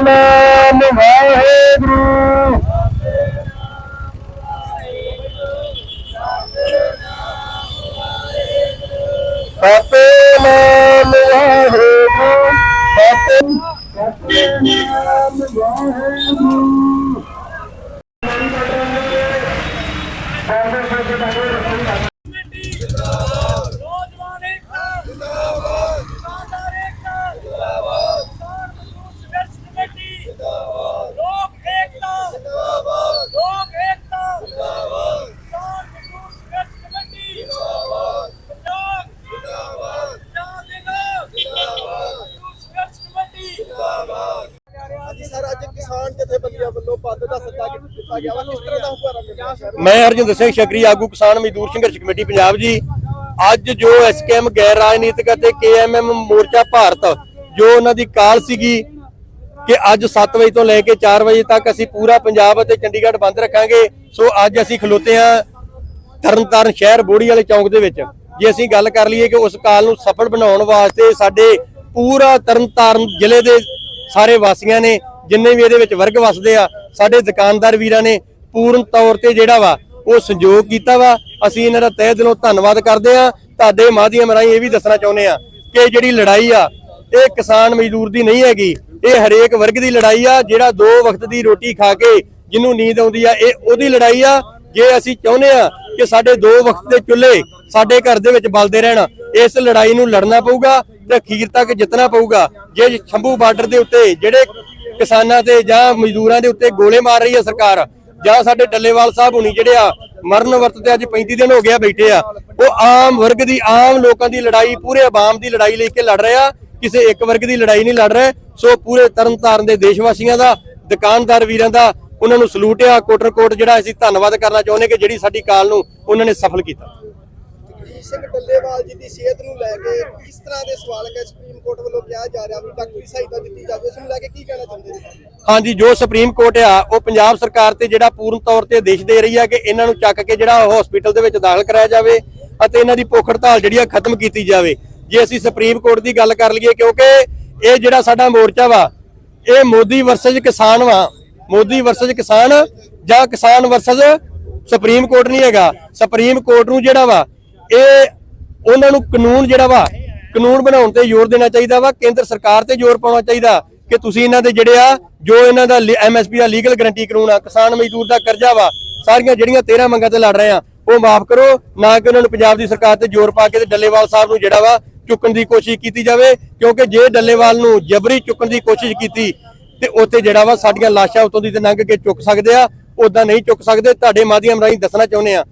ਨਾਮ ਵਾਹਿਗੁਰੂ। ਸਤਨਾਮ ਵਾਹਿਗੁਰੂ। ਸਤਨਾਮ ਵਾਹਿਗੁਰੂ। ਨੌਜਵਾਨ ਦਿੱਤਾ ਗਿਆ ਵਾ, ਕਿਸ ਤਰ੍ਹਾਂ ਦਾ ਹੁਕਮ ਮਿਲਿਆ ਸਰ ਮੈਂ ਹਰਜਿੰਦਰ ਸਿੰਘ ਸ਼ਕਰੀ ਆਗੂ ਕਿਸਾਨ ਮਜ਼ਦੂਰ ਸੰਘਰਸ਼ ਕਮੇਟੀ ਪੰਜਾਬ ਜੀ, ਅੱਜ ਜੋ ਐਸਕੇਐਮ ਗੈਰ ਰਾਜਨੀਤਿਕ ਅਤੇ ਕੇਐਮਐਮ ਮੋਰਚਾ ਭਾਰਤ, ਜੋ ਉਹਨਾਂ ਦੀ ਕਾਲ ਸੀਗੀ ਕਿ ਅੱਜ 7 ਵਜੇ ਤੋਂ ਲੈ ਕੇ 4 ਵਜੇ ਤੱਕ ਅਸੀਂ ਪੂਰਾ ਪੰਜਾਬ ਅਤੇ ਚੰਡੀਗੜ੍ਹ ਬੰਦ ਰੱਖਾਂਗੇ, ਸੋ ਅੱਜ ਅਸੀਂ ਖਲੋਤੇ ਹਾਂ ਤਰਨਤਾਰਨ ਸ਼ਹਿਰ ਬੋੜੀ ਵਾਲੇ ਚੌਂਕ ਦੇ ਵਿੱਚ। ਜੇ ਅਸੀਂ ਗੱਲ ਕਰ ਲਈਏ ਕਿ ਉਸ ਕਾਲ ਨੂੰ ਸਫਲ ਬਣਾਉਣ ਵਾਸਤੇ ਸਾਡੇ ਪੂਰਾ ਤਰਨਤਾਰਨ ਜ਼ਿਲ੍ਹੇ ਦੇ ਸਾਰੇ ਵਾਸੀਆਂ ਨੇ, ਜਿੰਨੇ ਵੀ ਇਹਦੇ ਵਿੱਚ ਵਰਗ ਵਸਦੇ ਆ ਸਾਡੇ ਦੁਕਾਨਦਾਰ ਵੀਰਾਂ ਨੇ ਪੂਰਨ ਤੌਰ ਤੇ ਜਿਹੜਾ ਵਾ, ਉਹ ਸੰਯੋਗ ਕੀਤਾ ਵਾ। ਅਸੀਂ ਇਹਨਾਂ ਦਾ ਤਹਿ ਦਿਲੋਂ ਧੰਨਵਾਦ ਕਰਦੇ ਆ ਤੁਹਾਡੇ ਮਾਧਿਅਮ ਰਾਹੀਂ ਇਹ ਵੀ ਦੱਸਣਾ ਚਾਹੁੰਦੇ ਆ ਕਿ ਜਿਹੜੀ ਲੜਾਈ ਆ, ਇਹ ਕਿਸਾਨ ਮਜ਼ਦੂਰ ਦੀ ਨਹੀਂ ਹੈਗੀ। ਇਹ ਹਰੇਕ ਵਰਗ ਦੀ ਲੜਾਈ ਆ, ਜਿਹੜਾ ਦੋ ਵਕਤ ਦੀ ਰੋਟੀ ਖਾ ਕੇ ਜਿਹਨੂੰ ਨੀਂਦ ਆਉਂਦੀ ਆ, ਇਹ ਉਹਦੀ ਲੜਾਈ ਆ। ਜੇ ਅਸੀਂ ਚਾਹੁੰਦੇ ਆ ਕਿ ਸਾਡੇ ਦੋ ਵਕਤ ਦੇ ਚੁੱਲ੍ਹੇ ਸਾਡੇ ਘਰ ਦੇ ਵਿੱਚ ਬਲਦੇ ਰਹਿਣ, ਇਸ ਲੜਾਈ ਨੂੰ ਲੜਨਾ ਪਊਗਾ ਤੇ ਅਖੀਰ ਤੱਕ ਜਿੱਤਣਾ ਪਊਗਾ। ਜੇ ਸ਼ੰਭੂ ਬਾਰਡਰ ਦੇ ਉੱਤੇ ਜਿਹੜੇ ਕਿਸਾਨਾਂ ਤੇ ਜਾਂ ਮਜ਼ਦੂਰਾਂ ਦੇ ਉੱਤੇ ਗੋਲੇ ਮਾਰ ਰਹੀ ਹੈ ਸਰਕਾਰ। ਜਾਂ ਸਾਡੇ ਡੱਲੇਵਾਲ ਸਾਹਿਬ ਹੁਣੀ ਜਿਹੜੇ ਆ, ਮਰਨ ਵਰਤ ਤੇ ਅੱਜ 35 ਦਿਨ ਹੋ ਗਿਆ ਬੈਠੇ ਆ। ਉਹ ਆਮ ਵਰਗ ਦੀ, ਆਮ ਲੋਕਾਂ ਦੀ ਲੜਾਈ, ਪੂਰੇ ਆਵਾਮ ਦੀ ਲੜਾਈ ਲੈ ਕੇ ਲੜ ਰਹੇ ਆ। ਕਿਸੇ ਇੱਕ ਵਰਗ ਦੀ ਲੜਾਈ ਨਹੀਂ ਲੜ ਰਹੇ। ਸੋ ਪੂਰੇ ਤਰਨਤਾਰਨ ਦੇ ਦੇਸ਼ ਵਾਸੀਆਂ ਦਾ, ਦੁਕਾਨਦਾਰ ਵੀਰਾਂ ਦਾ, ਉਹਨਾਂ ਨੂੰ ਸਲੂਟ ਆ। ਕੋਟਰ ਕੋਟ ਜਿਹੜਾ ਅਸੀਂ ਧੰਨਵਾਦ ਕਰਨਾ ਚਾਹੁੰਦੇ ਕਿ ਜਿਹੜੀ ਸਾਡੀ ਕਾਲ ਨੂੰ ਉਹਨਾਂ ਨੇ ਸਫਲ ਕੀਤਾ। ਸਿੰਘ ਡੱਲੇਵਾਲ ਜੀ ਦੀ ਸਿਹਤ ਨੂੰ ਲੈ ਕੇ ਕਿਸ ਤਰ੍ਹਾਂ ਦੇ ਸਵਾਲ ਹੈ ਸੁਪਰੀਮ ਕੋਰਟ ਵੱਲੋਂ ਕਿਹਾ ਜਾ ਰਿਹਾ ਵੀ ਡਾਕਟਰੀ ਸਹਾਇਤਾ ਦਿੱਤੀ ਜਾਵੇ, ਉਸ ਨੂੰ ਲੈ ਕੇ ਕੀ ਕਹਿਣਾ ਚਾਹੁੰਦੇ ਨੇ? ਹਾਂਜੀ, ਜੋ ਸੁਪਰੀਮ ਕੋਰਟ ਆ, ਉਹ ਪੰਜਾਬ ਸਰਕਾਰ ਤੇ ਜਿਹੜਾ ਪੂਰਨ ਤੌਰ ਤੇ ਆਦੇਸ਼ ਦੇ ਰਹੀ ਆ ਕਿ ਇਹਨਾਂ ਨੂੰ ਚੱਕ ਕੇ ਜਿਹੜਾ ਹਸਪੀਟਲ ਦੇ ਵਿੱਚ ਦਾਖਲ ਕਰਾਇਆ ਜਾਵੇ ਅਤੇ ਇਹਨਾਂ ਦੀ ਭੁੱਖ ਹੜਤਾਲ ਜਿਹੜੀ ਆ ਖਤਮ ਕੀਤੀ ਜਾਵੇ। ਜੇ ਅਸੀਂ ਸੁਪਰੀਮ ਕੋਰਟ ਦੀ ਗੱਲ ਕਰ ਲਈਏ, ਕਿਉਂਕਿ ਇਹ ਜਿਹੜਾ ਸਾਡਾ ਮੋਰਚਾ ਵਾ, ਇਹ ਮੋਦੀ ਵਰਸਸ ਕਿਸਾਨ ਵਾ। ਮੋਦੀ ਵਰਸਸ ਕਿਸਾਨ ਜਾਂ ਕਿਸਾਨ ਵਰਸਸ ਸੁਪਰੀਮ ਕੋਰਟ ਨਹੀਂ ਹੈਗਾ। ਸੁਪਰੀਮ ਕੋਰਟ ਨੂੰ ਜਿਹੜਾ ਵਾ ਇਹ ਉਹਨਾਂ ਨੂੰ ਕਾਨੂੰਨ ਜਿਹੜਾ ਵਾ, ਕਾਨੂੰਨ ਬਣਾਉਣ ਤੇ ਜ਼ੋਰ ਦੇਣਾ ਚਾਹੀਦਾ ਵਾ, ਕੇਂਦਰ ਸਰਕਾਰ ਤੇ ਜ਼ੋਰ ਪਾਉਣਾ ਚਾਹੀਦਾ ਕਿ ਤੁਸੀਂ ਇਹਨਾਂ ਦੇ ਜਿਹੜੇ ਆ, ਜੋ ਇਹਨਾਂ ਦਾ ਐਮਐਸਪੀ ਦਾ ਲੀਗਲ ਗਰੰਟੀ ਕਾਨੂੰਨ ਆ, ਕਿਸਾਨ ਮਜ਼ਦੂਰ ਦਾ ਕਰਜ਼ਾ ਵਾ, ਸਾਰੀਆਂ ਜਿਹੜੀਆਂ 13 ਮੰਗਾਂ ਤੇ ਲੜ ਰਹੇ ਆ, ਉਹ ਮਾਫ ਕਰੋ, ਨਾ ਕਿ ਉਹਨਾਂ ਨੂੰ ਪੰਜਾਬ ਦੀ ਸਰਕਾਰ ਤੇ ਜ਼ੋਰ ਪਾ ਕੇ ਤੇ ਡੱਲੇਵਾਲ ਸਾਹਿਬ ਨੂੰ ਜਿਹੜਾ ਵਾ, ਚੁੱਕਣ ਦੀ ਕੋਸ਼ਿਸ਼ ਕੀਤੀ ਜਾਵੇ, ਕਿਉਂਕਿ ਜੇ ਡੱਲੇਵਾਲ ਨੂੰ ਜਬਰੀ ਚੁੱਕਣ ਦੀ ਕੋਸ਼ਿਸ਼ ਕੀਤੀ, ਤੇ ਉੱਥੇ ਜਿਹੜਾ ਵਾ ਸਾਡੀਆਂ ਲਾਸ਼ਾਂ ਉਤੋਂ ਦੀ ਤੇ ਲੰਘ ਕੇ ਚੁੱਕ ਸਕਦੇ ਆ ਉਦਾਂ ਨਹੀਂ ਚੁੱਕ ਸਕਦੇ, ਤੁਹਾਡੇ ਮਾਧਿਅਮ ਰਾਹੀਂ ਦੱਸਣਾ ਚਾਹੁੰਦੇ ਆ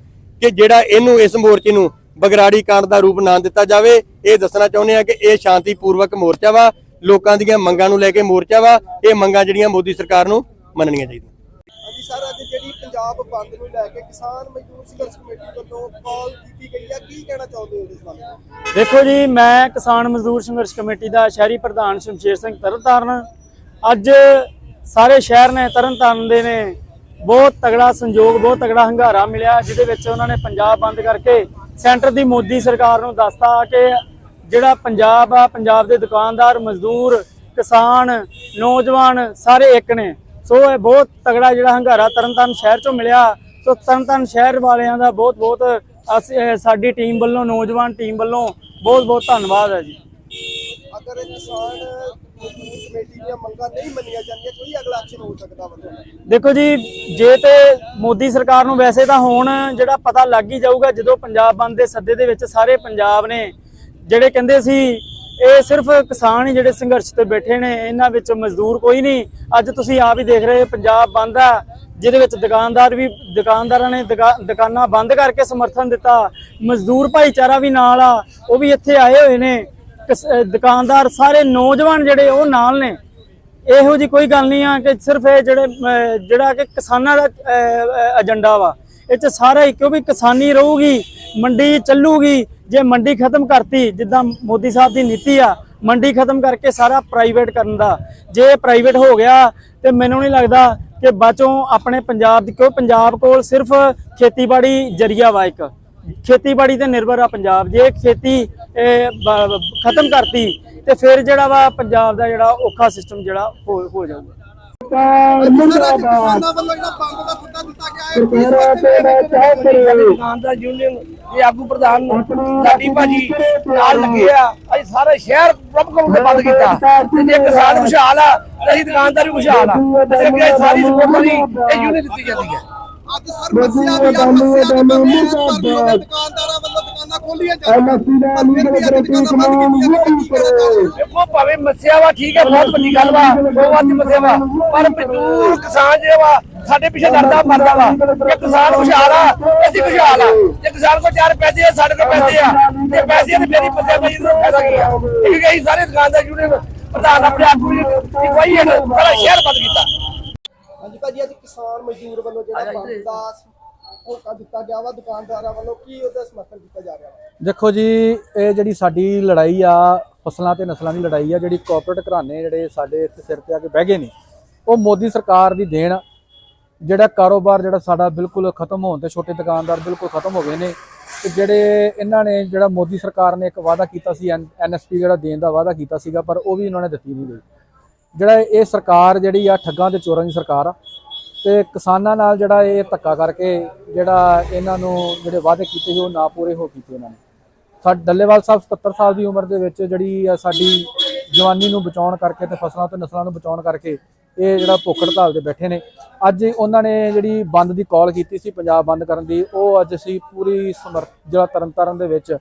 ਕਿ ਜਿਹੜਾ ਇਹਨੂੰ, ਇਸ ਮੋਰਚੇ ਨੂੰ ਬਗਰਾੜੀ ਕਾਂਡ ਦਾ ਰੂਪ ਨਾ ਦਿੱਤਾ ਜਾਵੇ। ਇਹ ਦੱਸਣਾ ਚਾਹੁੰਦੇ ਆ ਕਿ ਇਹ ਸ਼ਾਂਤੀਪੂਰਵਕ ਮੋਰਚਾ ਵਾ। ਲੋਕਾਂ ਦੀਆਂ ਮੰਗਾਂ ਨੂੰ ਲੈ ਕੇ ਮੋਰਚਾ ਵਾ। ਇਹ ਮੰਗਾਂ ਜਿਹੜੀਆਂ ਮੋਦੀ ਸਰਕਾਰ ਨੂੰ ਮੰਨਣੀਆਂ ਚਾਹੀਦੀਆਂ। ਹਾਂਜੀ ਸਰ ਅੱਜ ਜਿਹੜੀ ਪੰਜਾਬ ਬੰਦ ਨੂੰ ਲੈ ਕੇ ਕਿਸਾਨ ਮਜ਼ਦੂਰ ਸੰਘਰਸ਼ ਕਮੇਟੀ ਵੱਲੋਂ ਕਾਲ ਕੀਤੀ ਗਈ ਹੈ ਕੀ ਕਹਿਣਾ ਚਾਹੁੰਦੇ ਹੋ ਇਸ ਬਾਰੇ? ਦੇਖੋ ਜੀ ਮੈਂ ਕਿਸਾਨ ਮਜ਼ਦੂਰ ਸੰਘਰਸ਼ ਕਮੇਟੀ ਦਾ ਸ਼ਹਿਰੀ ਪ੍ਰਧਾਨ ਸ਼ਮਸ਼ੇਰ ਸਿੰਘ ਤਰਨਤਾਰਨ ਅੱਜ ਸਾਰੇ ਸ਼ਹਿਰ ਨੇ ਤਰਨਤਾਰਨ ਦੇ ਨੇ ਬਹੁਤ ਤਗੜਾ ਸੰਯੋਗ ਬਹੁਤ ਤਗੜਾ ਹੰਗਾਰਾ ਮਿਲਿਆ ਜਿਹਦੇ ਵਿੱਚ ਉਹਨਾਂ ਨੇ ਪੰਜਾਬ ਬੰਦ ਕਰਕੇ ਸੈਂਟਰ ਦੀ ਮੋਦੀ ਸਰਕਾਰ ਨੂੰ ਦੱਸਤਾ ਕਿ ਜਿਹੜਾ ਪੰਜਾਬ ਆ, ਪੰਜਾਬ ਦੇ ਦੁਕਾਨਦਾਰ, ਮਜ਼ਦੂਰ, ਕਿਸਾਨ, ਨੌਜਵਾਨ ਸਾਰੇ ਇੱਕ ਨੇ। ਸੋ ਇਹ ਬਹੁਤ ਤਗੜਾ ਜਿਹੜਾ ਹੰਗਾਰਾ ਤਰਨਤਾਰਨ ਸ਼ਹਿਰ ਚੋਂ ਮਿਲਿਆ। ਸੋ ਤਰਨਤਾਰਨ ਸ਼ਹਿਰ ਵਾਲਿਆਂ ਦਾ ਬਹੁਤ ਬਹੁਤ ਅਸੀਂ ਸਾਡੀ ਟੀਮ ਵੱਲੋਂ, ਨੌਜਵਾਨ ਟੀਮ ਵੱਲੋਂ ਬਹੁਤ ਬਹੁਤ ਧੰਨਵਾਦ ਹੈ ਜੀ। ਅਗਰ ਕਿਸਾਨ ਕਮੇਟੀ ਦੀਆਂ ਮੰਗਾਂ ਨਹੀਂ ਮੰਨੀਆਂ ਜਾਂਦੀਆਂ ਕੋਈ ਅਗਲਾ ਐਕਸ਼ਨ ਹੋ ਸਕਦਾ ਵਾ ਦੇਖੋ ਜੀ, ਜੇ ਤੇ ਮੋਦੀ ਸਰਕਾਰ ਨੂੰ ਵੈਸੇ ਤਾਂ ਹੁਣ ਜਿਹੜਾ ਪਤਾ ਲੱਗ ਹੀ ਜਾਊਗਾ, ਜਦੋਂ ਪੰਜਾਬ ਬੰਦ ਦੇ ਸੱਦੇ ਦੇ ਵਿੱਚ ਸਾਰੇ ਪੰਜਾਬ ਨੇ ਜਿਹੜੇ ਕਹਿੰਦੇ ਸੀ, ਇਹ ਸਿਰਫ ਕਿਸਾਨ ਹੀ ਜਿਹੜੇ ਸੰਘਰਸ਼ ਤੇ ਬੈਠੇ ਨੇ, ਇਹਨਾਂ ਵਿੱਚ ਮਜ਼ਦੂਰ ਕੋਈ ਨਹੀਂ। ਅੱਜ ਤੁਸੀਂ ਆਪ ਹੀ ਦੇਖ ਰਹੇ ਪੰਜਾਬ ਬੰਦ ਆ, ਜਿਹਦੇ ਵਿੱਚ ਦੁਕਾਨਦਾਰ ਵੀ, ਦੁਕਾਨਦਾਰਾਂ ਨੇ ਦੁਕਾ- ਦੁਕਾਨਾਂ ਬੰਦ ਕਰਕੇ ਸਮਰਥਨ ਦਿੱਤਾ, ਮਜ਼ਦੂਰ ਭਾਈਚਾਰਾ ਵੀ ਨਾਲ ਆ, ਉਹ ਵੀ ਇੱਥੇ ਆਏ ਹੋਏ ਨੇ। ਦੁਕਾਨਦਾਰ ਸਾਰੇ ਨੌਜਵਾਨ ਜਿਹੜੇ ਉਹ ਨਾਲ ਨੇ। ਇਹੋ ਜੀ ਕੋਈ ਗੱਲ ਨਹੀਂ ਆ ਕਿ ਸਿਰਫ ਇਹ ਜਿਹੜੇ ਜਿਹੜਾ ਕਿ ਕਿਸਾਨਾਂ ਦਾ ਏਜੰਡਾ ਵਾ। ਇਹ ਚ ਸਾਰਾ ਹੀ ਕਿਉਂਕਿ ਕਿਸਾਨੀ ਰਹੂਗੀ, ਮੰਡੀ ਚੱਲੂਗੀ, ਜੇ ਮੰਡੀ ਖਤਮ ਕਰਤੀ, ਜਿੱਦਾਂ ਮੋਦੀ ਸਾਹਿਬ ਦੀ ਨੀਤੀ ਆ, ਮੰਡੀ ਖਤਮ ਕਰਕੇ ਸਾਰਾ ਪ੍ਰਾਈਵੇਟ ਕਰਨ ਦਾ। ਜੇ ਪ੍ਰਾਈਵੇਟ ਹੋ ਗਿਆ, ਤੇ ਮੈਨੂੰ ਨਹੀਂ ਲੱਗਦਾ ਕਿ ਬਾਚੋਂ ਆਪਣੇ ਪੰਜਾਬ ਦੀ ਕਿਉਂ ਪੰਜਾਬ ਕੋਲ ਸਿਰਫ ਖੇਤੀਬਾੜੀ ਜਰੀਆ ਵਾ ਇੱਕ। ਖੇਤੀਬਾੜੀ ਤੇ ਨਿਰਭਰ ਆ ਪੰਜਾਬ। ਜੇ ਖੇਤੀ ਇਹ, ਖਤਮ ਕਰਤੀ ਤੇ ਫਿਰ ਜਿਹੜਾ ਵਾ ਪੰਜਾਬ ਦਾ ਜਿਹੜਾ ਔਖਾ ਸਿਸਟਮ ਜਿਹੜਾ ਹੋ ਹੋ ਜਾਊਗਾ। ਕਿਸਾਨਾਂ ਵੱਲੋਂ ਜਿਹੜਾ ਬੰਦ ਦਾ ਯੂਨੀਅਨ ਦੇ ਆਗੂ ਪ੍ਰਧਾਨ ਸਾਡੀ ਭਾਜੀ ਨਾਲ ਲੱਗੇ ਆ। ਅਸੀਂ ਸਾਰਾ ਸ਼ਹਿਰ ਪ੍ਰਭੂ ਕੋਲ ਬੰਦ ਕੀਤਾ। ਤੇ ਜੇ ਕਿਸਾਨ ਖੁਸ਼ਹਾਲ ਆ ਤੇ ਅਸੀਂ ਦੁਕਾਨਦਾਰ ਵੀ ਖੁਸ਼ਹਾਲ ਆ। ਤੇ ਅੱਗੇ ਸਾਰੀ ਸਪੋਰਟ ਦੀ ਇਹ ਯੂਨੀਅਨ ਦਿੱਤੀ ਜਾਂਦੀ ਹੈ। ਅੱਜ ਸਰ ਮੱਸਿਆ ਵੀ ਆ ਮੱਸਿਆ ਦੇ ਬੰਦੇ ਪਰ ਵੀ ਉਹਦੇ ਦੁਕਾਨਦਾਰਾਂ ਵੱਲੋਂ ਦੁਕਾਨਾਂ ਖੋਲੀਆਂ ਫਿਰ ਵੀ ਅੱਜ ਦੁਕਾਨਾਂ ਬੰਦ ਕੀਤੀਆਂ ਨੇ ਦੇਖੋ ਭਾਵੇਂ ਮੱਸਿਆ ਵਾ ਠੀਕ ਹੈ ਬਹੁਤ ਵੱਡੀ ਗੱਲ ਵਾ ਬਹੁਤ ਵੱਡੀ ਮੱਸਿਆ ਵਾ ਪਰ ਮਜ਼ਦੂਰ ਕਿਸਾਨ ਜਿਹੜਾ ਵਾ ਸਾਡੇ ਪਿੱਛੇ ਲੜਦਾ ਮਰਦਾ ਵਾ। ਜੇ ਕਿਸਾਨ ਖੁਸ਼ਹਾਲ ਆ ਅਸੀਂ ਖੁਸ਼ਹਾਲ ਆ। ਜੇ ਕਿਸਾਨ ਕੋਲ ਚਾਰ ਪੈਸੇ ਆ ਸਾਡੇ ਕੋਲ ਪੈਸੇ ਆ ਤੇ ਪੈਸੇ ਆ ਤੇ ਮੇਰੀ ਮੱਸਿਆ ਪਈ ਇਹਨੂੰ ਫਾਇਦਾ ਕੀ ਆ? ਠੀਕ ਹੈ ਅਸੀਂ ਸਾਰੇ ਦੁਕਾਨਦਾਰ ਯੂਨੀਅਨ ਪ੍ਰਧਾਨ ਆਪਣੇ ਆਗੂ ਜੀ ਕੋਈ ਹੈ ਸਾਰਾ ਸ਼ਹਿਰ ਬੰਦ ਕੀਤਾ। ਹਾਂਜੀ ਭਾਜੀ ਅੱਜ ਕਿਸਾਨ ਮਜ਼ਦੂਰ ਵੱਲੋਂ ਜਿਹੜਾ ਬੰਦ ਦਾ ਹੋਕਾ ਦਿੱਤਾ ਗਿਆ ਵਾ ਦੁਕਾਨਦਾਰਾਂ ਵੱਲੋਂ ਕੀ ਉਹਦਾ ਸਮਰਥਨ ਕੀਤਾ ਜਾ ਰਿਹਾ ਵਾ? ਦੇਖੋ ਜੀ ਇਹ ਜਿਹੜੀ ਸਾਡੀ ਲੜਾਈ ਆ ਫਸਲਾਂ ਤੇ ਨਸਲਾਂ ਦੀ ਲੜਾਈ ਆ ਜਿਹੜੀ ਕਾਰਪੋਰੇਟ ਘਰਾਣੇ ਜਿਹੜੇ ਸਾਡੇ ਇੱਥੇ ਸਿਰ ਤੇ ਆ ਕੇ ਬਹਿ ਗਏ ਨੇ ਉਹ ਮੋਦੀ ਸਰਕਾਰ ਦੀ ਦੇਣ। ਜਿਹੜਾ ਕਾਰੋਬਾਰ ਜਿਹੜਾ ਸਾਡਾ ਬਿਲਕੁਲ ਖਤਮ ਹੋਣ ਤੇ ਛੋਟੇ ਦੁਕਾਨਦਾਰ ਬਿਲਕੁਲ ਖਤਮ ਹੋ ਗਏ ਨੇ ਤੇ ਜਿਹੜੇ ਇਹਨਾਂ ਨੇ ਜਿਹੜਾ ਮੋਦੀ ਸਰਕਾਰ ਨੇ ਇੱਕ ਵਾਅਦਾ ਕੀਤਾ ਸੀ ਐਨਐਸਪੀ ਜਿਹੜਾ ਦੇਣ ਦਾ ਵਾਅਦਾ ਕੀਤਾ ਸੀਗਾ ਪਰ ਉਹ ਵੀ ਇਹਨਾਂ ਨੇ ਦਿੱਤੀ ਨਹੀਂ ਗਈ। ਜਿਹੜਾ ਇਹ ਸਰਕਾਰ ਜਿਹੜੀ ਆ ਠੱਗਾਂ ਤੇ ਚੋਰਾਂ ਦੀ ਸਰਕਾਰ ਆ ਤੇ ਕਿਸਾਨਾਂ ਨਾਲ ਜਿਹੜਾ ਇਹ ਧੱਕਾ ਕਰਕੇ ਜਿਹੜਾ ਇਹਨਾਂ ਨੂੰ ਜਿਹੜੇ ਵਾਅਦੇ ਕੀਤੇ ਸੀ ਉਹ ਨਾ ਪੂਰੇ ਹੋ ਕੀਤੇ ਇਹਨਾਂ ਨੇ। ਸਾਡੇ ਡੱਲੇਵਾਲ ਸਾਹਿਬ 77 ਸਾਲ ਦੀ ਉਮਰ ਦੇ ਵਿੱਚ ਜਿਹੜੀ ਆ ਸਾਡੀ ਜਵਾਨੀ ਨੂੰ ਬਚਾਉਣ ਕਰਕੇ ਤੇ ਫਸਲਾਂ ਤੇ ਨਸਲਾਂ ਨੂੰ ਬਚਾਉਣ ਕਰਕੇ ਇਹ ਜਿਹੜਾ ਭੁੱਖ ਹੜਤਾਲ ਤੇ ਬੈਠੇ ਨੇ। ਅੱਜ ਉਹਨਾਂ ਨੇ ਜਿਹੜੀ ਬੰਦ ਦੀ ਕਾਲ ਕੀਤੀ ਸੀ ਪੰਜਾਬ ਬੰਦ ਕਰਨ ਦੀ ਉਹ ਅੱਜ ਅਸੀਂ ਪੂਰੀ ਸਮਰਥ ਜਿਹੜਾ ਤਰਨਤਾਰਨ ਦੇ ਵਿੱਚ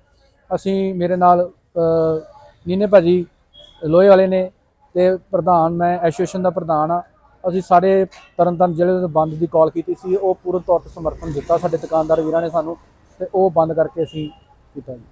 ਅਸੀਂ ਮੇਰੇ ਨਾਲ ਅਹ, ਨੀਨੇ ਭਾਜੀ ਲੋਹੇ ਵਾਲੇ ਨੇ ਤੇ ਪ੍ਰਧਾਨ, ਮੈਂ ਐਸੋਸੀਏਸ਼ਨ ਦਾ ਪ੍ਰਧਾਨ ਆ ਅਸੀਂ ਸਾਰੇ ਤਰਨਤਾਰਨ ਜ਼ਿਲ੍ਹੇ ਦੇ ਬੰਦ ਦੀ ਕਾਲ ਕੀਤੀ ਸੀ। ਉਹ ਪੂਰਨ ਤੌਰ ਤੇ ਸਮਰਥਨ ਦਿੱਤਾ ਸਾਡੇ ਦੁਕਾਨਦਾਰ ਵੀਰਾਂ ਨੇ ਸਾਨੂੰ ਤੇ ਉਹ ਬੰਦ ਕਰਕੇ ਅਸੀਂ ਕੀਤਾ ਜੀ।